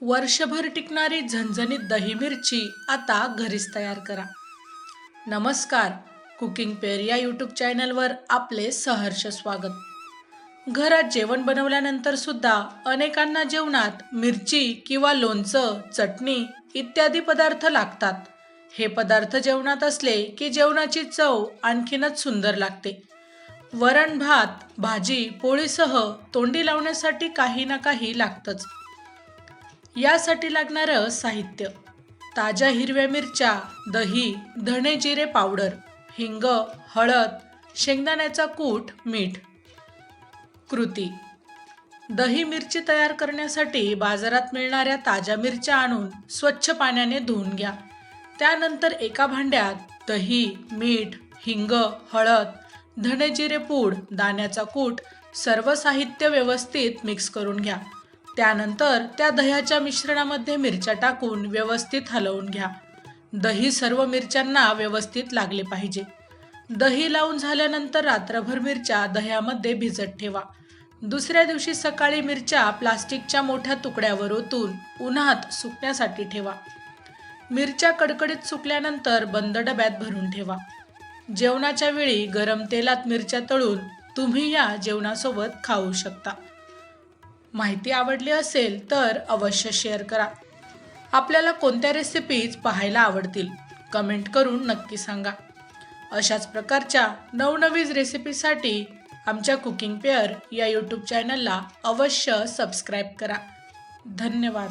वर्षभर टिकणारी झणझणीत दही मिरची आता घरीच तयार करा. नमस्कार कुकिंग पेअर या यूट्यूब चॅनलवर आपले सहर्ष स्वागत. घरात जेवण बनवल्यानंतर सुद्धा अनेकांना जेवणात मिरची किंवा लोणचं चटणी इत्यादी पदार्थ लागतात. हे पदार्थ जेवणात असले की जेवणाची चव आणखीनच सुंदर लागते. वरण भात भाजी पोळीसह तोंडी लावण्यासाठी काही ना काही लागतंच. यासाठी लागणारं साहित्य. ताज्या हिरव्या मिरच्या दही धणे जिरे पावडर हिंग हळद शेंगदाण्याचा कूट मीठ. कृती. दही मिरची तयार करण्यासाठी बाजारात मिळणाऱ्या ताज्या मिरच्या आणून स्वच्छ पाण्याने धुवून घ्या. त्यानंतर एका भांड्यात दही मीठ हिंग हळद धणे जिरे पूड दाण्याचा कूट सर्व साहित्य व्यवस्थित मिक्स करून घ्या. त्यानंतर त्या दह्याच्या मिश्रणामध्ये मिरच्या टाकून व्यवस्थित हलवून घ्या. दही सर्व मिरच्यांना व्यवस्थित लागले पाहिजे. दही लावून झाल्यानंतर रात्रभर मिरच्या दह्यामध्ये भिजत ठेवा. दुसऱ्या दिवशी सकाळी मिरच्या प्लास्टिकच्या मोठ्या तुकड्यावर ओतून उन्हात सुकण्यासाठी ठेवा. मिरच्या कडकडीत सुकल्यानंतर बंद डब्यात भरून ठेवा. जेवणाच्या वेळी गरम तेलात मिरच्या तळून तुम्ही या जेवणासोबत खाऊ शकता. माहिती आवडली असेल तर अवश्य शेअर करा. आपल्याला कोणत्या रेसिपीज पाहायला आवडतील? कमेंट करून नक्की सांगा. अशाच प्रकारच्या नवनवीज रेसिपीसाठी आमच्या कुकिंग पेअर या यूट्यूब चॅनलला अवश्य सबस्क्राईब करा. धन्यवाद.